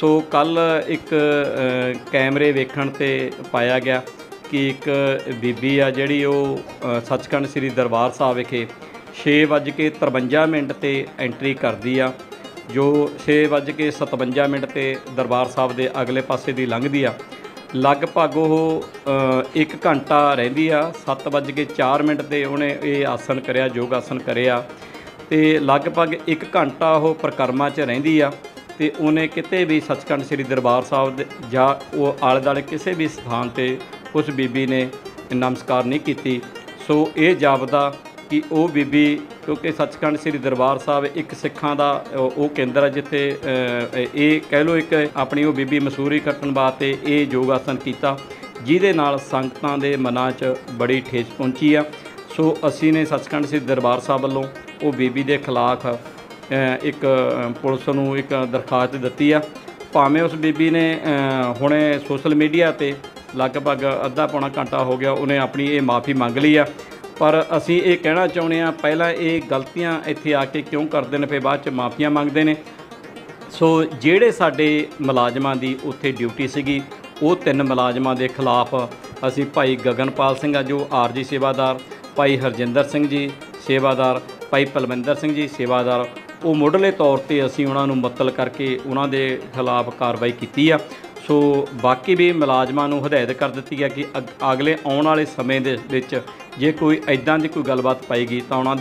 ਸੋ ਕੱਲ ਇੱਕ ਕੈਮਰੇ ਵੇਖਣ ਤੇ ਪਾਇਆ ਗਿਆ ਕਿ ਇੱਕ ਬੀਬੀ ਆ ਜਿਹੜੀ ਉਹ ਸੱਚਖੰਡ ਸ੍ਰੀ ਦਰਬਾਰ ਸਾਹਿਬ ਵਿਖੇ 6:53 ਮਿੰਟ ਤੇ ਐਂਟਰੀ ਕਰਦੀ ਆ, ਜੋ 6:57 ਮਿੰਟ ਤੇ ਦਰਬਾਰ ਸਾਹਿਬ ਦੇ ਅਗਲੇ ਪਾਸੇ ਦੀ ਲੰਘਦੀ ਆ। ਲਗਭਗ ਉਹ 1 ਘੰਟਾ ਰਹਿੰਦੀ ਆ 7:04 ਮਿੰਟ ਤੇ ਉਹਨੇ ਇਹ ਆਸਨ ਕਰਿਆ, ਯੋਗ ਆਸਨ ਕਰਿਆ ਤੇ ਲਗਭਗ 1 ਘੰਟਾ ਉਹ ਪ੍ਰਕਰਮਾ 'ਚ ਰਹਿੰਦੀ ਆ। ਤੇ ਉਹਨੇ ਕਿਤੇ ਵੀ ਸੱਚਖੰਡ ਸ੍ਰੀ ਦਰਬਾਰ ਸਾਹਿਬ ਦੇ ਜਾਂ ਉਹ ਆਲੇ ਦੁਆਲੇ ਕਿਸੇ ਵੀ ਸਥਾਨ ਤੇ ਉਸ ਬੀਬੀ ਨੇ ਨਮਸਕਾਰ ਨਹੀਂ ਕੀਤੀ। ਸੋ ਇਹ ਜਾਪਦਾ ਕਿ ਉਹ ਬੀਬੀ, ਕਿਉਂਕਿ ਸੱਚਖੰਡ ਸ੍ਰੀ ਦਰਬਾਰ ਸਾਹਿਬ ਇੱਕ ਸਿੱਖਾਂ ਦਾ ਉਹ ਕੇਂਦਰ ਹੈ ਜਿੱਥੇ ਇਹ ਕਹਿ ਲਓ ਇੱਕ ਆਪਣੀ ਉਹ ਬੀਬੀ ਮਸੂਰੀ ਕੱਟਣ ਵਾਸਤੇ ਇਹ ਯੋਗ ਆਸਨ ਕੀਤਾ, ਜਿਹਦੇ ਨਾਲ ਸੰਗਤਾਂ ਦੇ ਮਨਾਂ 'ਚ ਬੜੀ ਠੇਸ ਪਹੁੰਚੀ ਆ। ਸੋ ਅਸੀਂ ਨੇ ਸੱਚਖੰਡ ਸ੍ਰੀ ਦਰਬਾਰ ਸਾਹਿਬ ਵੱਲੋਂ ਉਹ ਬੀਬੀ ਦੇ ਖਿਲਾਫ ਇੱਕ ਪੁਲਿਸ ਨੂੰ ਇੱਕ ਦਰਖਾਸਤ ਦਿੱਤੀ ਆ। ਭਾਵੇਂ ਉਸ ਬੀਬੀ ਨੇ ਹੁਣੇ ਸੋਸ਼ਲ ਮੀਡੀਆ ਤੇ ਲਗਭਗ ਅੱਧਾ ਪੌਣਾ ਘੰਟਾ ਹੋ ਗਿਆ ਉਹਨੇ ਆਪਣੀ ਇਹ ਮਾਫੀ ਮੰਗ ਲਈ ਆ। ਪਰ ਅਸੀਂ ਇਹ ਕਹਿਣਾ ਚਾਹੁੰਦੇ ਆ, ਪਹਿਲਾਂ ਇਹ ਗਲਤੀਆਂ ਇੱਥੇ ਆ ਕੇ ਕਿਉਂ ਕਰਦੇ ਨੇ, ਫਿਰ ਬਾਅਦ ਚ ਮਾਫੀਆਂ ਮੰਗਦੇ ਨੇ। ਸੋ ਜਿਹੜੇ ਸਾਡੇ ਮੁਲਾਜ਼ਮਾਂ ਦੀ ਉੱਥੇ ਡਿਊਟੀ ਸੀਗੀ, ਉਹ ਤਿੰਨ ਮੁਲਾਜ਼ਮਾਂ ਦੇ ਖਿਲਾਫ ਅਸੀਂ ਭਾਈ ਗਗਨਪਾਲ ਸਿੰਘ ਆ ਜੋ ਆਰਜੀ ਸੇਵਾਦਾਰ, ਭਾਈ ਹਰਜਿੰਦਰ ਸਿੰਘ ਜੀ ਸੇਵਾਦਾਰ, ਭਾਈ ਪਲਵਿੰਦਰ ਸਿੰਘ ਜੀ ਸੇਵਾਦਾਰ ਉਹ ਮੁੱਢਲੇ ਤੌਰ ਤੇ ਅਸੀਂ ਉਹਨਾਂ ਨੂੰ ਮੁਅੱਤਲ ਕਰਕੇ ਉਹਨਾਂ ਦੇ ਖਿਲਾਫ ਕਾਰਵਾਈ ਕੀਤੀ ਆ। ਸੋ ਬਾਕੀ ਵੀ ਮੁਲਾਜ਼ਮਾਂ ਨੂੰ ਹਦਾਇਤ ਕਰ ਦਿੱਤੀ ਹੈ ਕਿ ਅਗਲੇ ਆਉਣ ਵਾਲੇ ਸਮੇਂ ਦੇ ਵਿੱਚ ਜੇ ਕੋਈ ਐਦਾਂ ਦੀ ਕੋਈ ਗੱਲਬਾਤ ਪਾਏਗੀ ਤਾਂ ਉਹਨਾਂ